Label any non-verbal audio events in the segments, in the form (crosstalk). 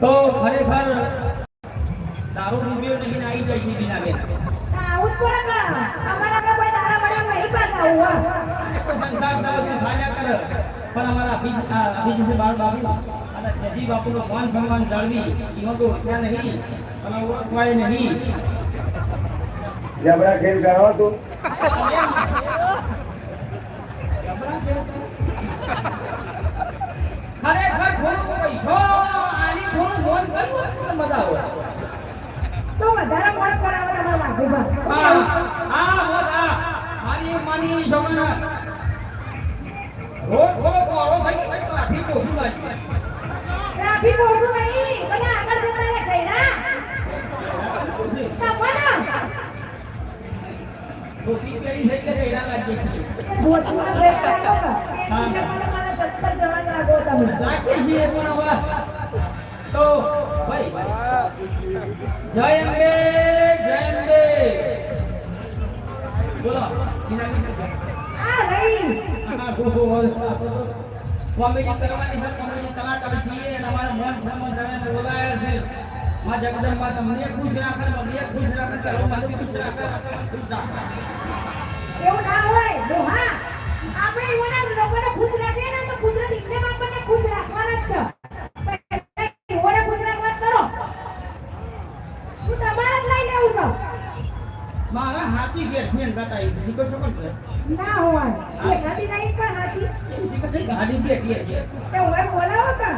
તો ખરેખર દારૂ ડૂબ્યો નહીં આવી અમારા કે કોઈ અને જજી બાપુનો માન સન્માન જાળવી તો નહીં અને નહીં ખેલ કરો તું. ખરેખર થોડું પૈસો આની થોડું મોન કરવું તો મજા આવે. તો વધારે મોજ કરાવે તમારા હા હા મોજ આ મારી માની રોજ થોડો કોળો લાગે ટ્રાફિક ઓછું નહીં. બધા આગળ જતા રહે ગયડા તમને ટોપી પહેરી છે એટલે રેડા લાગે છે. ભોજમાં ગયડા લાગો એ મને જવા લાગો તમે. લાગે છે પણ હવે. તો ભાઈ જય અંબે જય અંબે. બોલો બીના બીના આ રહી. આ કોમેડી કરવાની છે કોમેડી કલાકાર છીએ અને અમારા મન સમજ આવે છે માં જગદંબા તમને ખુશ રાખે મને ખુશ રાખે કરો મને ખુશ રાખે. ખુશ રાખે એવું ના હોય દોહા આપણે એવાના લોકોને ખુશ રાખીએ ને તો કુદરત એકદમ આપણને ખુશ રાખવાના જ છે. એવાને ખુશ રાખવા કરો. હું તમારે જ લઈને આવું છું. મારા હાથી ઘેર છે બતાવી દીકો શું કરશે? ના હોય. એ ગાડી નહીં પણ હાથી. ગાડી બેઠી છે એ હોય બોલાવો કા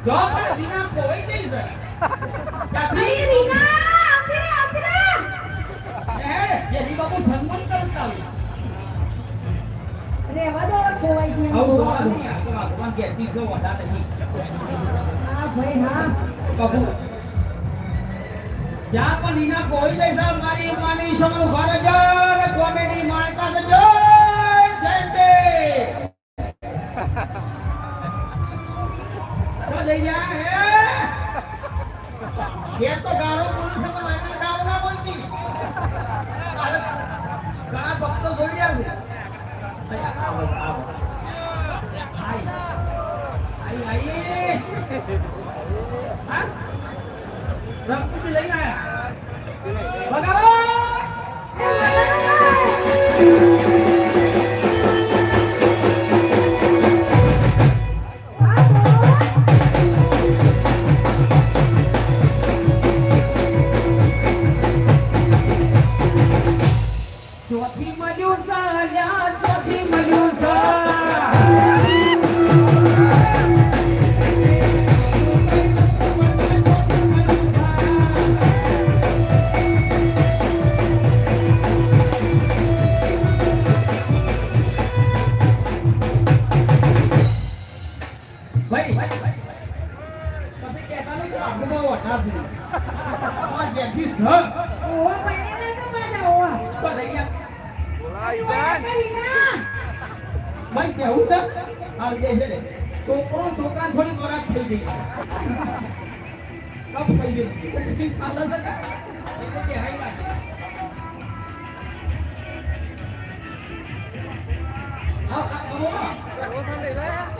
જો દઈ છે નહીં રીના આવતી રે આવતી રે હે જેની બાપુ સન્માન કરતા રેવા દો ખોવાઈ ગઈ આવું જોવા નહીં આ તો ભગવાન ઘેરથી સો વડા નહીં હા ભાઈ હા કબૂલ જ્યાં પણ રીના કોઈ દઈ છે મારી માની સમનું ઘર જ કોમેડી માણતા છે જય જયંતે તો જઈ જા હે એ તો ગારો બોલું છે પણ એને ગારો ના બોલતી ઘણા ભક્તો જોઈ રહ્યા છે આવો, આવો. આઈ. આઈ, આઈ. હા? રમકૂટી લઈને આયા ભગાવો ભાઈ પછી કહેતા નહીં કે વટા છે. આ જેથી સ. ઓવા પાણી ના તો પાછા ઓવા તો થઈ ગયા રીના ભાઈ કેવું છે? આ જે છે ને છોકરો છોકરા થોડી બરાત થઈ ગઈ. કપ થઈ ગઈ (laughs) સાલા છે કે એટલે કે હાઈ વાત. કે હા હા.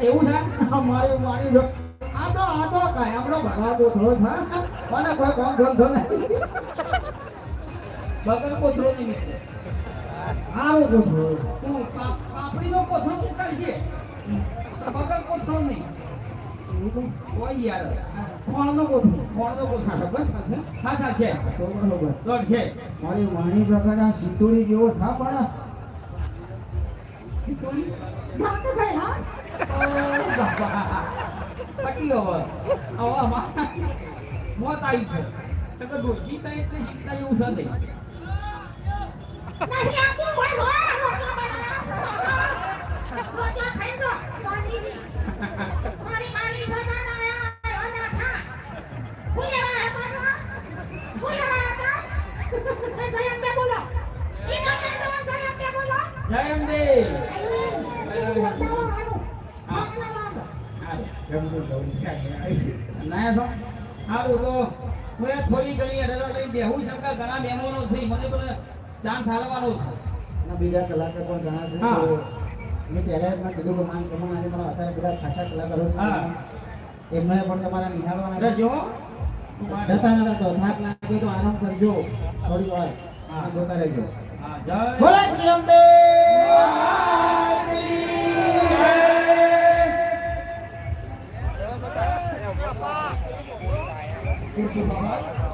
એવું છે? મારી મારી આ તો આ તો કાયમનો ભગાતો થોડો છે મને કોઈ કામ ધંધો નહીં બગર કોથળો નિમિત્તે આવું કોથળો. પાપડીનો કોથળો ઉતારી છે? બગર કોથળો નહીં સાથે સિત્તુરી જેવો થા પણ મોત આવી છે ડોશી સાઈડ ને જીવતા એવું છે નહીં હોય હોય રોટલા બનાવ્યા રોટલા ખાઈ દો શાંતિથી મારી માની સગા ના આયા ઓના થા ભૂલેવા હતા ભૂલેવા હતા એ જયમ બે બોલો ઈ ના ના જવાન જયમ બે બોલો જય અંબે આઈ ઈ બોલતા હોવાનું આટલા વાંધો ના તો સારું તો હું એ થોડી ઘણી રજા લઈને બેહું છું ઘણા મહેમાનો થઈ મને પણ ચાન્સ હાલવાનો છે બીજા કલાકાર પણ ઘણા છે મેં પહેલા જ કીધું કે માન સન્માન આજે પણ અત્યારે બધા ખાસા કલાકારો છે એમને પણ તમારા નિહાળવાના રજો જતા ના રહેતો થાક લાગે તો આરામ કરજો. થોડી વાર. હા. જોતા રહેજો. હા જય બોલે શ્રી અંબે કીર્તિ બાબા?